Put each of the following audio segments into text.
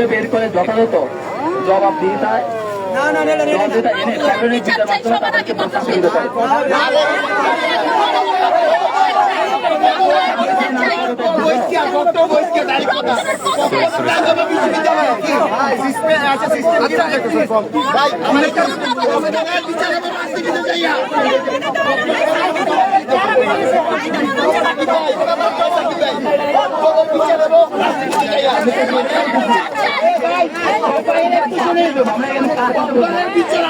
খুঁজে বের করে যথাযথ জবাব দিয়ে তাই জবাবদিহিতা এনে সাংগঠনিক বিচার মাধ্যমে তাদেরকে দিতে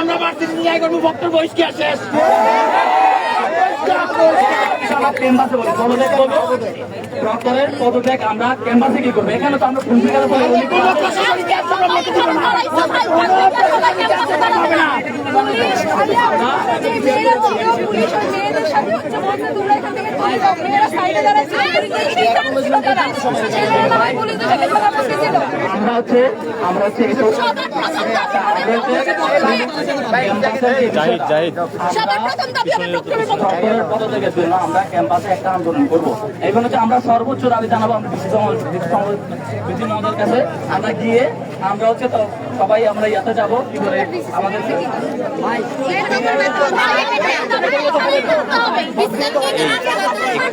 আমরা বাড়তি যাই করব বক্তব্য বহিষ্কার শেষ ক্যাম্পাসে বলি পদত্যাগ করব ডক্টরের পদত্যাগ আমরা ক্যাম্পাসে কি করব এখানে তো হচ্ছে আমরা হচ্ছে ডক্টরের পদত্যাগের জন্য আমরা ক্যাম্পাসে একটা আন্দোলন করব এখন হচ্ছে আমরা সর্বোচ্চ দাবি জানাব আমরা বিসি কাছে আমরা গিয়ে আমরা হচ্ছে তো সবাই আমরা ইয়াতে যাব কি বলে আমাদের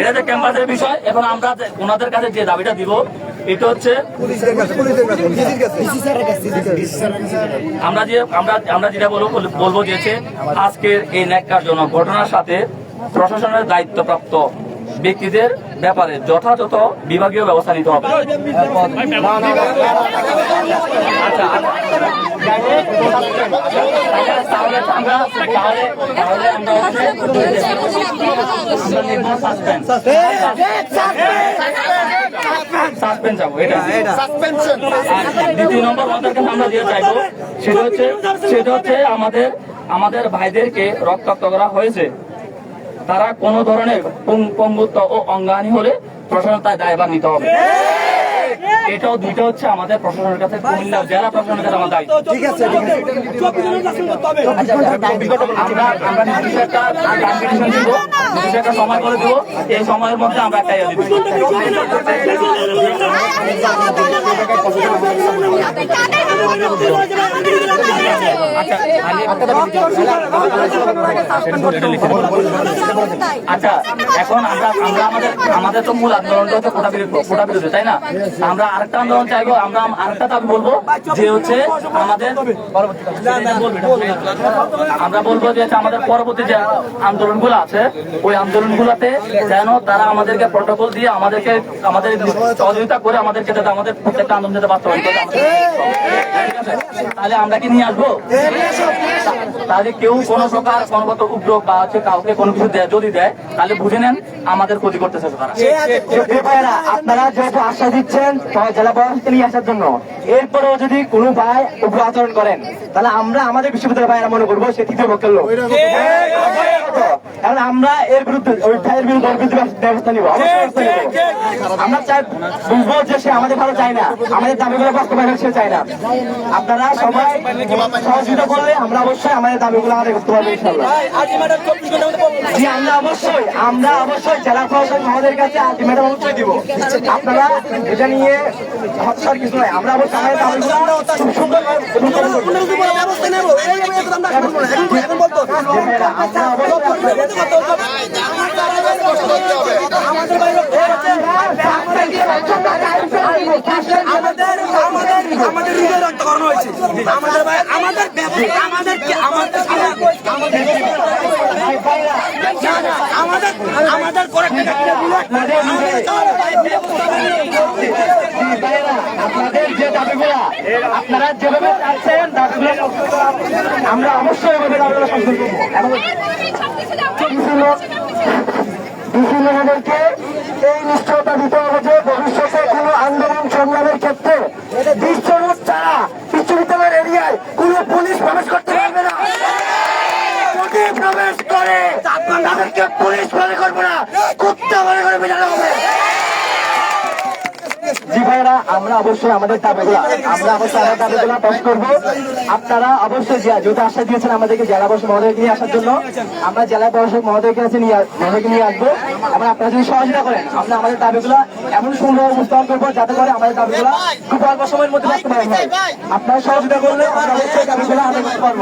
এটা ক্যাম্পাসের বিষয়, এবং আমরা ওনাদের কাছে যে দাবিটা দিব, এটা হচ্ছে আমরা যে আমরা আমরা যেটা বলব বলব যে আজকের এই ন্যাক্কারজনক ঘটনার সাথে প্রশাসনের দায়িত্বপ্রাপ্ত ব্যক্তিদের ব্যাপারে যথাযথ বিভাগীয় ব্যবস্থা নিতে হবে। আচ্ছা। দ্বিতীয় নম্বর আমরা দিয়ে চাইব সেটা হচ্ছে সেটা হচ্ছে আমাদের আমাদের ভাইদেরকে রক্তাক্ত করা হয়েছে তারা কোনো ধরনের পঙ্গুত্ব ও অঙ্গাহানি হলে প্রশাসন তার দায়ভার নিতে হবে। এটাও দুইটা হচ্ছে আমাদের প্রশাসনের কাছে কুমিল্লা জেলা প্রশাসনের কাছে আমার দায়িত্ব আমরা আমরা নির্দিষ্ট একটা কম্পিটিশন দিব নির্দিষ্ট একটা সময় করে দিব এই সময়ের মধ্যে আমরা একটা ইয়ে আচ্ছা আচ্ছা এখন আমরা আমরা আমাদের আমাদের তো মূল আন্দোলনটা হচ্ছে কোটা বিরোধী কোটা বিরোধী তাই না আমরা আরেকটা আন্দোলন চাইব, আমরা আরেকটা দাবি বলব যে হচ্ছে আমাদের আমরা বলব যে আমাদের পরবর্তী যে আন্দোলনগুলো আছে, ওই আন্দোলনগুলোতে যেন তারা আমাদেরকে প্রটোকল দিয়ে আমাদেরকে, আমাদের সহযোগিতা করে আমাদেরকে যাতে আমাদের প্রত্যেকটা আন্দোলন যাতে বাস্তবায়ন করে? তাহলে আমরা কি নিয়ে আসব? তাহলে কেউ কোনো প্রকার কোনগত উদ্যোগ বা হচ্ছে কাউকে কোনো কিছু দেয়, যদি দেয়, তাহলে বুঝে নেন আমাদের ক্ষতি করতেছে তারা। আপনারা যেহেতু আশ্বাস দিচ্ছেন জেলা প্রশাসনকে নিয়ে আসার জন্য। এরপরেও যদি কোনো ভাই উগ্র আচরণ করেন তাহলে আমরা আমাদের বিশ্ববিদ্যালয় ভাইয়েরা মনে করব সে তৃতীয় পক্ষের লোক। কারণ আমরা এর বিরুদ্ধে ওই ভাইয়ের বিরুদ্ধে ব্যবস্থা নিব অবশ্যই ব্যবস্থা নিব। আমরা চাই বুঝব যে সে আমাদের ভালো চায় না। আমাদের দাবিগুলো বাস্তবায়ন সে চায় না। আপনারা সবাই সহযোগিতা করলে আমরা অবশ্যই আমাদের দাবিগুলো আমাদের করতে পারব জি আমরা অবশ্যই আমরা অবশ্যই জেলা প্রশাসন আমাদের কাছে আলটিমেটাম অবশ্যই দিব। আপনারা এটা নিয়ে হতাশার কিছু নয় আমরা আমাদের। জি ভাইয়েরা, আমরা অবশ্যই আমাদের আমাদের আমাদের হৃদয় রক্ত করানো হয়েছে। আমাদের ভাই আমাদের আমাদের আমাদের আমাদের আমাদের করে আপনাদের যে দাবিগুলা আপনারা যেভাবে চাচ্ছেন দাবিগুলো আমরা অবশ্যই এভাবে দাবিগুলো সংশোধন করব। এবং বিভিন্ন আমাদেরকে এই নিশ্চয়তা দিতে হবে যে ভবিষ্যতে কোনো আন্দোলন সংগ্রামের ক্ষেত্রে বিশ্বরূপ ছাড়া বিশ্ববিদ্যালয়ের এরিয়ায় কোন পুলিশ প্রবেশ করতে পারবে না। যদি প্রবেশ করে, তাদেরকে পুলিশ মনে করব না, কুত্তা মনে করে মেটানো হবে। আমরা অবশ্যই আমাদের দাবিগুলো আমরা অবশ্যই আমাদের দাবিগুলো পাস করব। আপনারা অবশ্যই যে- যেহেতু আশা দিয়েছেন আমাদেরকে জেলা প্রশাসক মহোদয়কে নিয়ে আসার জন্য, আমরা জেলা প্রশাসক মহোদয়কে কাছে নিয়ে মহোদয়কে নিয়ে আসব। এবং আপনারা যদি সহযোগিতা করেন, আমরা আমাদের দাবিগুলো এমন সুন্দর উপস্থাপন করব যাতে করে আমাদের দাবিগুলো খুব অল্প সময়ের মধ্যে বাস্তবায়ন হয়। আপনারা সহযোগিতা করলে আমরা অবশ্যই দাবিগুলো আদায় করতে পারব।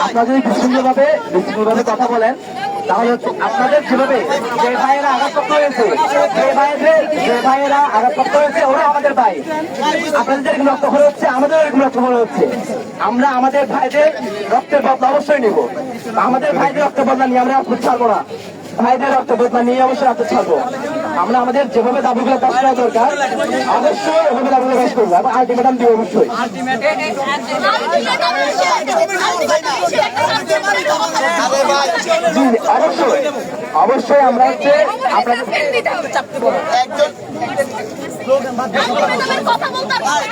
আপনারা যদি বিশৃঙ্খলভাবে বিশৃঙ্খলভাবে কথা বলেন তাহলে হচ্ছে আপনাদের যেভাবে যে ভাইয়েরা আঘাতপ্রাপ্ত হয়েছে, যে ভাইয়েদের, যে ভাইয়েরা আঘাতপ্রাপ্ত হয়েছে, ওরা আমাদের ভাই। আপনাদের রক্ত খরচ হচ্ছে আমাদের এরকম রক্ত খরচ হচ্ছে। আমরা আমাদের ভাইদের রক্তের বদলা অবশ্যই নিব। আমাদের ভাইদের রক্ত বদলা নিয়ে আমরা ছাড়বো না। ভাইদের রক্ত বদলা নিয়ে অবশ্যই রাজপথ ছাড়বো। আমরা আমাদের যেভাবে দাবিগুলো পাশ করা দরকার অবশ্যই ওভাবে দাবিগুলো পাশ করব। এবং আলটিমেটাম দিব অবশ্যই। জি, অবশ্যই। অবশ্যই আমরা হচ্ছে আপনাদের কথা বলতে আপনারা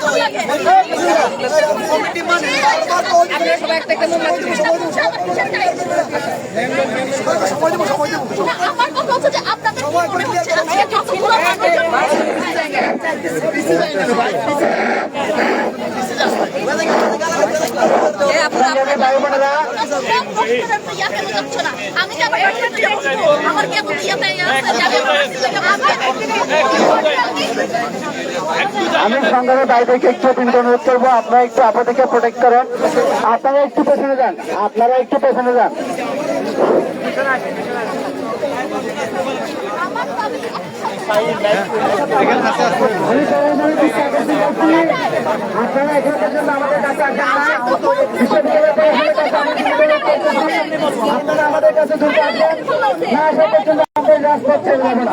সবাই একটা একটা মোমবাতি আমার কথা হচ্ছে যে আপনাদের আমি আমার কি ইয়াতে আমি সংগ্রামী ভাইদেরকে একটু কিন্তু অনুরোধ করব, আপনারা একটু আপনাদেরকে প্রোটেক্ট করেন। আপনারা একটু পেছনে যান, আপনারা একটু পেছনে যান। আপনারা আমাদের কাছে আসেন না বিশ্ববিদ্যালয় প্রশাসনের আমাদের সাথে করতেছেন। আপনারা আমাদের কাছে দ্রুত আসেন না আসার পর্যন্ত আমাদের রাজপথ ছেড়ে যাবে না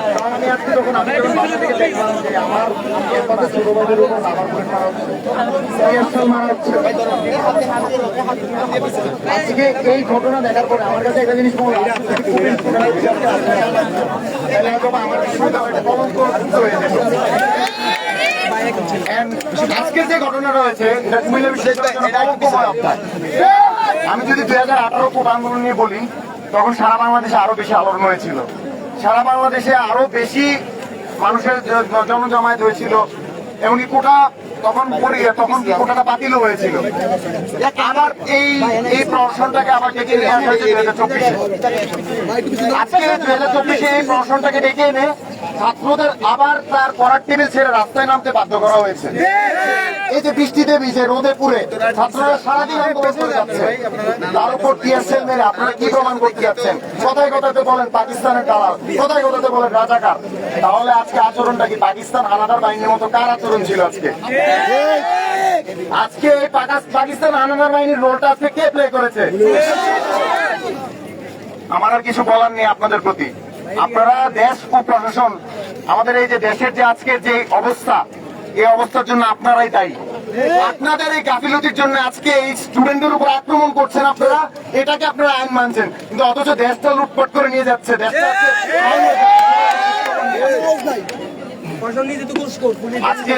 আমি আজকে যখন আমি যে আমার এর আজকে এই ঘটনা দেখার পরে আমার কাছে একটা জিনিস আজকের যে হয় আপনার। আমি যদি দুই হাজার আঠারো কোপ আন্দোলন নিয়ে বলি, তখন সারা বাংলাদেশে আরও বেশি আলোড়ন হয়েছিল। সারা বাংলাদেশে আরও বেশি মানুষের জনজমায়েত হয়েছিল। এমনকি কোটা তখন তখন কোটাটা বাতিল হয়েছিল। আবার এই এই প্রশ্নটাকে আবার ডেকে নিয়ে আসা হয়েছে দুই হাজার চব্বিশে। আজকে দুই হাজার চব্বিশে এই প্রশ্নটাকে ডেকে এনে ছাত্রদের আবার তার পড়ার টেবিল ছেড়ে রাস্তায় নামতে বাধ্য করা হয়েছে। এই যে বৃষ্টিতে ভিজে রোদে পুড়ে, ছাত্ররা সারাদিন যাচ্ছে। তার উপর টিএসএল মেরে আপনারা কি প্রমাণ করতে যাচ্ছেন? কোথায় কোথাতে বলেন পাকিস্তানের দালাল, কোথায় কোথাতে বলেন রাজাকার। তাহলে আজকে আচরণটা কি পাকিস্তান আলাদা বাহিনীর মতো কার আচরণ ছিল আজকে? আজকে পাকিস্তান আনাদার বাহিনীর রোলটা আজকে কে প্লে করেছে? আমার আর কিছু বলার নেই আপনাদের প্রতি। আপনারা দেশ ও প্রশাসন, আমাদের এই যে দেশের যে আজকের যে অবস্থা এই অবস্থার জন্য আপনারাই দায়ী। আপনাদের এই গাফিলতির জন্য আজকে এই স্টুডেন্টের উপর আক্রমণ করছেন আপনারা এটাকে আপনারা আইন মানছেন। কিন্তু অথচ দেশটা লুটপাট করে নিয়ে যাচ্ছে দেশটা আজকে আইন যাচ্ছে। আজকে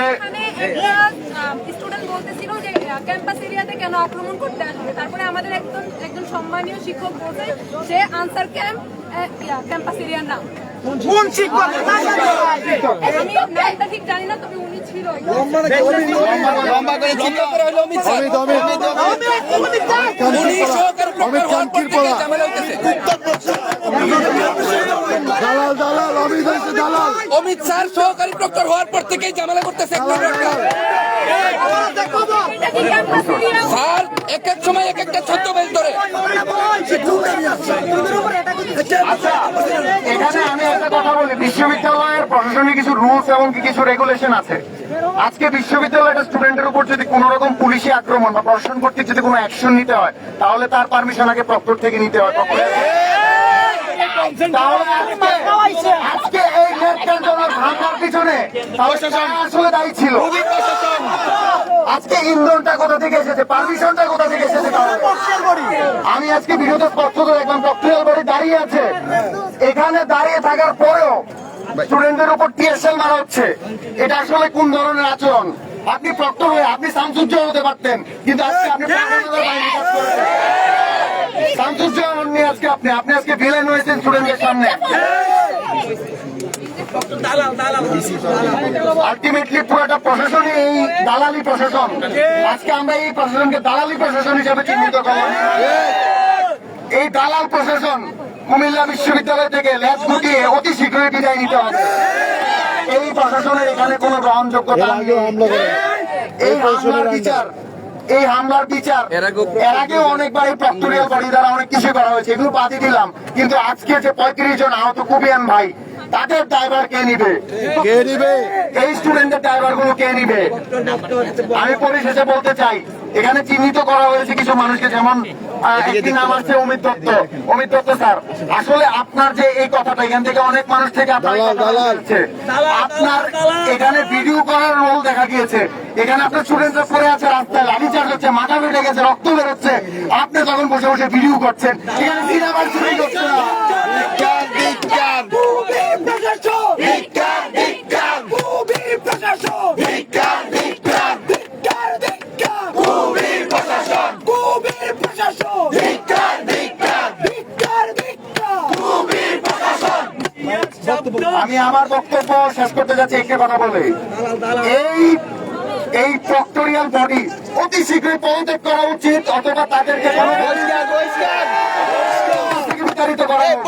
স্টুডেন্ট বলতেছিল যে ক্যাম্পাস এরিয়াতে কেন আক্রমণ করতে আসবে তারপরে আমাদের একজন একজন সম্মানীয় শিক্ষক? বলছে যে আনসার ক্যাম্প ক্যাম্পাস এরিয়ার নাম কোন শিক্ষক? আমি নামটা ঠিক জানি না তবে অমিত স্যার, সহকারী প্রক্টর হওয়ার পর থেকেই ঝামেলা করতেছে স্যার এক এক সময় এক একটা ধরে বিশ্ববিদ্যালয় প্রশাসনিক কিছু রুলস এবং কিছু রেগুলেশন আছে। আজকে বিশ্ববিদ্যালয়ের স্টুডেন্টের উপর যদি কোন রকম পুলিশি আক্রমণ বা প্রশাসন কর্তৃক যদি কোনো অ্যাকশন নিতে হয় তাহলে তার পারমিশন আগে প্রক্টর থেকে নিতে হয় প্রক্টর। আজকে- এই হামলার পিছনে আসলে দায়ী ছিল। আজকে ইন্ধনটা কোথা থেকে এসেছে? পারমিশনটা কোথা থেকে এসেছে আমি আজকে স্পষ্ট দেখলাম প্রক্রিয়াল বাড়ি দাঁড়িয়ে আছে। এখানে দাঁড়িয়ে থাকার পরেও স্টুডেন্টদের উপর টিএসএল মারা হচ্ছে। এটা আসলে কোন ধরনের আচরণ? আপনি প্রক্টর হয়ে আপনি শামসুজ্জোহা হতে পারতেন কিন্তু আজকে আপনি শামসুজ্জোহা হননি আজকে আপনি আপনি আজকে ভিলেন হয়েছেন স্টুডেন্টদের সামনে। আলটিমেটলি পুরোটা প্রশাসনই এই দালালি প্রশাসন। আজকে আমরা এই প্রশাসনকে দালালি প্রশাসন হিসেবে চিহ্নিত করলাম। এই দালাল প্রশাসন কুমিল্লা বিশ্ববিদ্যালয় থেকে ল্যাব গুটিয়ে অতি শীঘ্রই বিদায় নিতে হবে। এই প্রশাসনের এখানে কোনো গ্রহণযোগ্যতা এই হামলার বিচার এই হামলার বিচার এর আগেও অনেকবার এই প্রক্টোরিয়াল বডি দ্বারা অনেক কিছু করা হয়েছে এগুলো বাদই দিলাম। কিন্তু আজকে যে পঁয়ত্রিশ জন আহত কুবিয়ান ভাই তাদের ড্রাইভার কে নিবে? কে নিবে? এই স্টুডেন্টের ড্রাইভারগুলো কে নিবে? আমি পরিশেষে বলতে চাই এখানে চিহ্নিত করা হয়েছে কিছু মানুষকে যেমন আহ, একটি নাম অমিত দত্ত অমিত দত্ত স্যার আসলে আপনার যে এই কথাটা এখান থেকে অনেক মানুষ থেকে আপনার এই কথাটা বলছে। আপনার এখানে ভিডিও করার রোল দেখা গিয়েছে এখানে আপনার স্টুডেন্টরা পড়ে আছে রাস্তায় লাঠি চার্জ হচ্ছে মাথা ফেটে গেছে রক্ত বেরোচ্ছে আপনি যখন বসে বসে ভিডিও করছেন এখানে সিনেমার শুটিং না আমি আমার বক্তব্য শেষ করতে যাচ্ছি একটা কথা বলে। এই এই ফ্যাক্টোরিয়াল বডি অতি শীঘ্রই পদত্যাগ করা উচিত অথবা তাদেরকে কোনো থেকে বিতাড়িত করা হোক।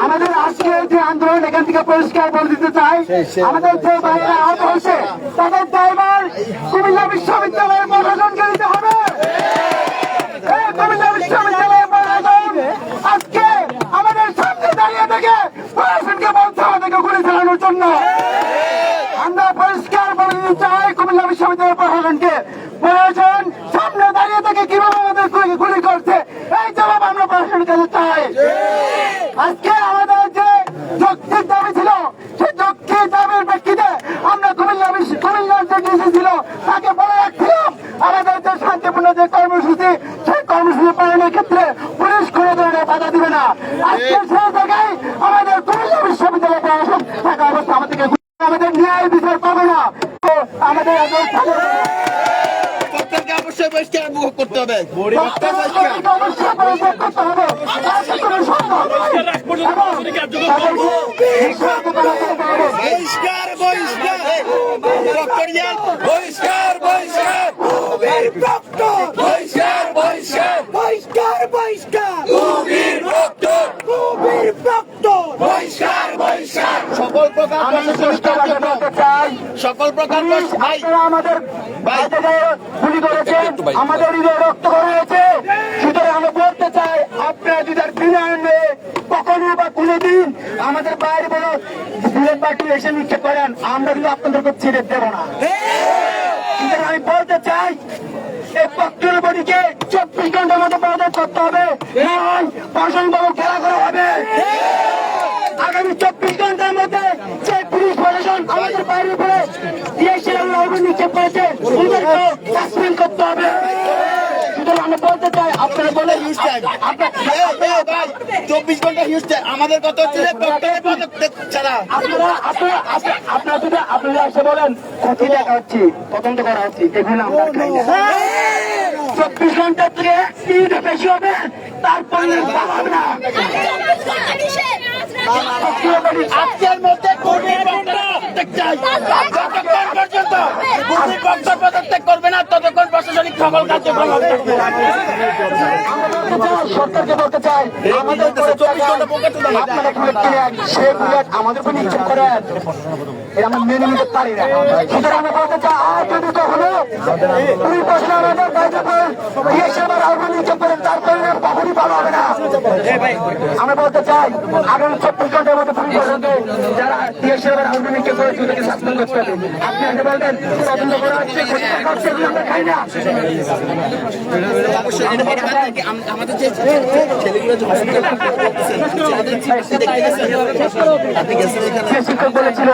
আমাদের আজকে যে আন্দোলন এখান থেকে পরিষ্কার করে দিতে চাই আমাদের যে বাইরে আহত হয়েছে তাদের ড্রাইভার কুমিল্লা বিশ্ববিদ্যালয়ের প্রশাসনকে দিতে হবে। কুমিল্লা বিশ্ববিদ্যালয়ের প্রশাসন আজকে আমাদের সামনে দাঁড়িয়ে থেকে প্রশাসনকে বলতে হবে তাদেরকে গুলি চালানোর জন্য আমরা পরিষ্কার বলে দিতে চাই কুমিল্লা বিশ্ববিদ্যালয়ের প্রশাসনকে প্রশাসন সামনে দাঁড়িয়ে থেকে কীভাবে আমাদের গুলি- গুলি করছে এই জবাব আমরা প্রশাসনের কাছে চাই আজকে আমাদের যে যৌক্তিক দাবি ছিল সেই যৌক্তিক দাবির প্রেক্ষিতে আমরা কুমিল্লা বিশ্ব কুমিল্লার যে ডিসি ছিল তাকে বলে রাখছিলাম আমাদের যে শান্তিপূর্ণ যে কর্মসূচি সেই কর্মসূচি পালনের ক্ষেত্রে পুলিশ কোনো ধরনের বাধা দিবে না আজকে সেই জায়গায় আমাদের কুমিল্লা বিশ্ববিদ্যালয় প্রশাসন থাকা অবস্থা আমাদেরকে আমাদের ন্যায় বিচার পাবে না তো আমাদের একজন প্রত্যেককে অবশ্যই পরিষ্কার করতে হবে প্রত্যেককে অবশ্যই পরিত্যাগ করতে হবে তাতে কোনো সন্দেহ নেই। এবং তাদেরকে নিঃশর্ত করা হবে। বহিষ্কার বহিষ্কার বহিষ্কার বহিষ্কার বহিষ্কার বহিষ্কার বহিষ্কার বহিষ্কার কুমির প্রক্টর কুমির প্রক্টর বহিষ্কার বহিষ্কার। সকল প্রকার আমি সুষ্ঠুভাবে সকল প্রকার ভাই। আমাদের গুলি করেছেন। আমাদের হৃদয় রক্ত করা হয়েছে সুতরাং আমরা বলতে চাই আপনারা যদি আর বিনায়নে কখনো বা কোনোদিন আমাদের বাইরে বুলেট পার্টি এসে নিক্ষেপ করেন আমরা কিন্তু আপনাদেরকে ছেড়ে দেবো না। সুতরাং আমি বলতে চাই এই পক্ষের বডিকে চব্বিশ ঘণ্টার মধ্যে পদত্যাগ করতে হবে। প্রশাসন খেলা করা হবে আগামী চব্বিশ ঘণ্টার মধ্যে যে পুলিশ প্রশাসন আমাদের বাইরে উপরে দিয়েছিল অভিযোগ নিক্ষেপ করেছে ওদেরকে সাসপেন্ড করতে হবে। সুতরাং বলতে চাই আপনারা বলে চব্বিশ ঘণ্টা হিউজ আমাদের কত হচ্ছে যে ছাড়া। আপনারা আপনারা আপনারা- আপনারা যদি আপনারা এসে বলেন ক্ষতি দেখা হচ্ছে? তদন্ত করা হচ্ছে। এগুলো আমরা খাই না চব্বিশ ঘণ্টার থেকে মিনিটে বেশি হবে তারপরে হবে না। আজকের মধ্যে কর্মীর পদত্যাগ চাই কর্মীর পদত্যাগ করবে না, ততক্ষণ প্রশাসনিক সকল কার্যক্রম। সরকারকে বলতে চাই, আমাদের করেন এটা আমরা মেনে পারি না। সুতরাং আমরা বলতে চাই, আর যদি কখনো পুলিশ প্রশ্ন আগামী চব্বিশ ঘণ্টার মধ্যে করে আপনি বলবেন তদন্ত করা হচ্ছে ঘোষণা আমরা খাই না সে শিক্ষক বলেছিল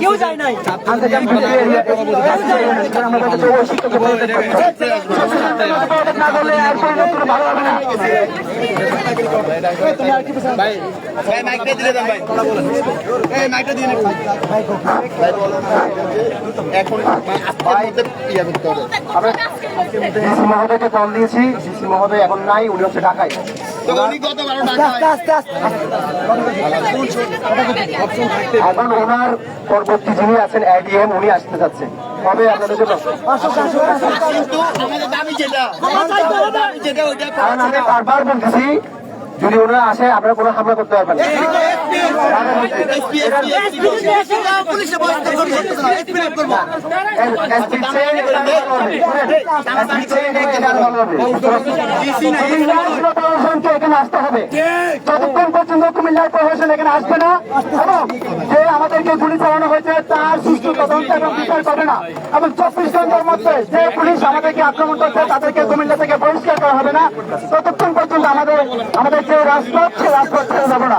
কেউ যায় নাই না বললে আর পরিণত ভালো হবে না ভাই, মাইকটা দিলে দেন ভাই। এই, মাইকটা দিয়ে নেন। এখন আজকের ইয়ে করতে হবে। ডিসি মহোদয়কে কল দিয়েছি ডিসি মহোদয় এখন নাই উনি হচ্ছে ঢাকায়। এখন ওনার পরবর্তী যিনি আছেন এডিএম উনি আসতে যাচ্ছেন কবে আপনাদের জন্য? আমি বারবার বলতেছি যদি ওনারা আসে আপনারা কোনো হামলা করতে পারবেন না। এখানে আসতে হবে যতক্ষণ পর্যন্ত কুমিল্লার প্রশাসন এখানে আসবে না এবং যে আমাদেরকে গুলি চালানো হয়েছে তার সুষ্ঠু তদন্ত এবং বিচার করে না এবং চব্বিশ ঘণ্টার মধ্যে যে পুলিশ আমাদেরকে আক্রমণ করছে তাদেরকে কুমিল্লা থেকে বহিষ্কার করা হবে না ততক্ষণ পর্যন্ত আমাদের আমাদের যে রাজপথ সে রাজপথ ছেড়ে যাব না।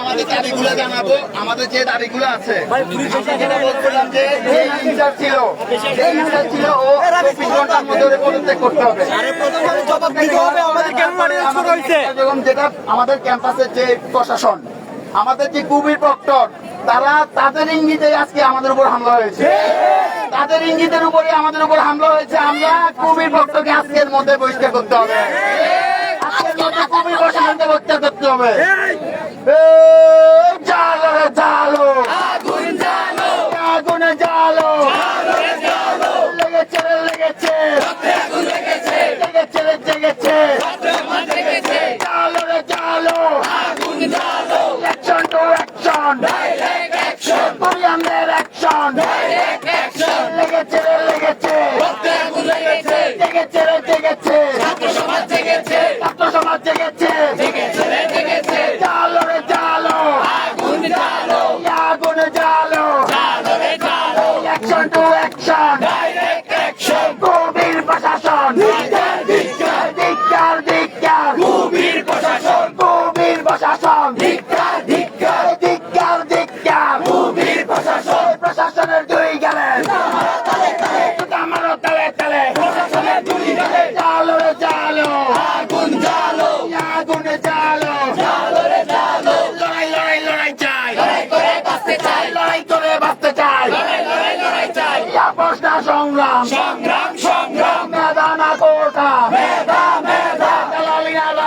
দাবিগুলো জানাব আমাদের যে দাবিগুলো আছে বলছিলাম যে যে ইনচার্জ ছিল যে ইনচার্জ ছিল ও চব্বিশ ঘণ্টার মধ্যে পদত্যাগ করতে হবে। জবাব দিতে হবে আমাদের যেটা আমাদের ক্যাম্পাসের যে প্রশাসন আমাদের যে কুবির প্রক্টর তারা তাদের ইঙ্গিতে আজকে আমাদের উপর হামলা হয়েছে। তাদের ইঙ্গিতের উপরে আমাদের উপর হামলা হয়েছে আমরা কুবির প্রক্টরকে আজকের মধ্যে বহিষ্কার করতে হবে। প্রশাসনকে বহিষ্কার করতে হবে। জালো জালো। আগুন জালো। আগুনে জালো। লেগেছে লেগেছে। লেগেছে। রে জেগেছে জালো জালো। আগুন জালো। Action to action direct action কোরিয়ানদের অ্যাকশন ডাইরেক্ট অ্যাকশন লেগেছে লেগেছে আগুন লেগেছে জেগেছে রে জেগেছে। ছাত্র সমাজ জেগেছে। ছাত্র সমাজ জেগেছে। জেগেছে।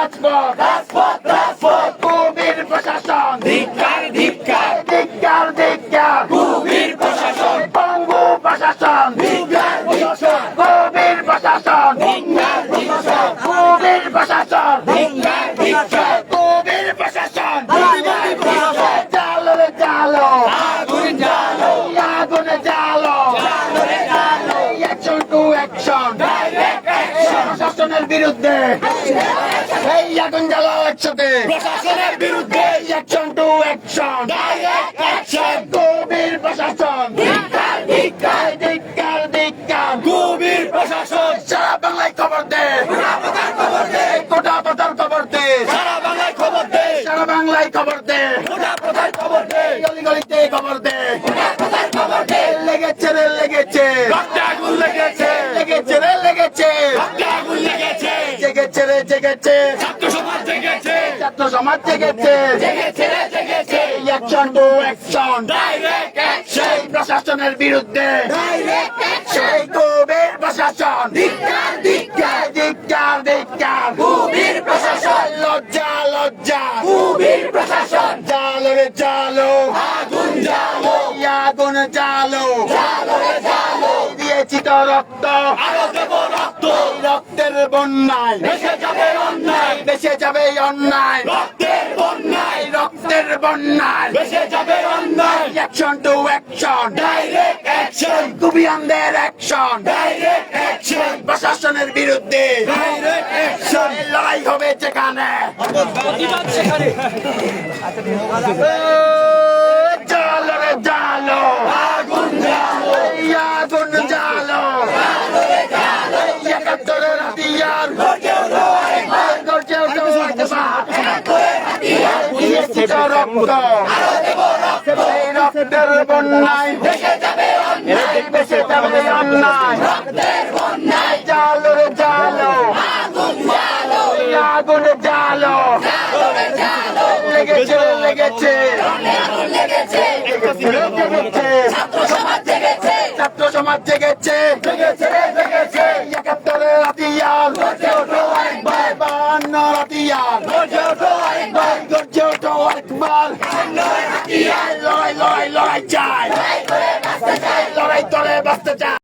রাজপথ রাজপথ রাজপথ। কুবির প্রশাসন। ধিক্কার ধিক্কার। ধিক্কার ধিক্কার। বিরুদ্ধে। এই আগুন একসাথে। প্রশাসনের বিরুদ্ধে। Action to action direct action গভীর প্রশাসন। ধিক্কার ধিক্কার। ধিক্কার ধিক্কার। গভীর প্রশাসন। সারা বাংলায় খবর দে। খবর দে। কোটা পাতার খবর দে। সারা বাংলায় খবর দে। সারা বাংলায় খবর দে। কোটা পাতার খবর দে। গলি গলিতে খবর দে। জেগেছে ছাত্র সমাজ জেগেছে। ছাত্র সমাজ জেগেছে। জেগেছে জেগেছে। অ্যাকশন টু অ্যাকশন ডাইরেক্ট সেই প্রশাসনের বিরুদ্ধে। প্রশাসন। ধিক্কার ধিক্কার। ধিক্কার ধিক্কার। কুবের প্রশাসন। লজ্জা লজ্জা। কুবের প্রশাসন। জালো রে জালো। আগুন জালো। আগুন জালো। জালো রে জালো। তো রক্ত। আরও দেবো রক্ত রক্তের বন্যায় দেশে যাবে অন্যায়। যাবে অন্যায়। রক্তের বন্যায়। রক্তের বন্যায়। দেশে যাবে অন্যায়। Action to action direct action কুবিয়ানদের action direct action প্রশাসনের বিরুদ্ধে। ডাইরেক্ট অ্যাকশন লড়াই হবে যেখানে। প্রতিবাদ সেখানে। জালো রে জালো আগুন জালো আগুন একাত্তরের হাতিয়ার। রক্ত এই রক্তের বন্যায়। বেঁচে যাবে অন্যায়। চাই লড়াই করে বাঁচতে চাই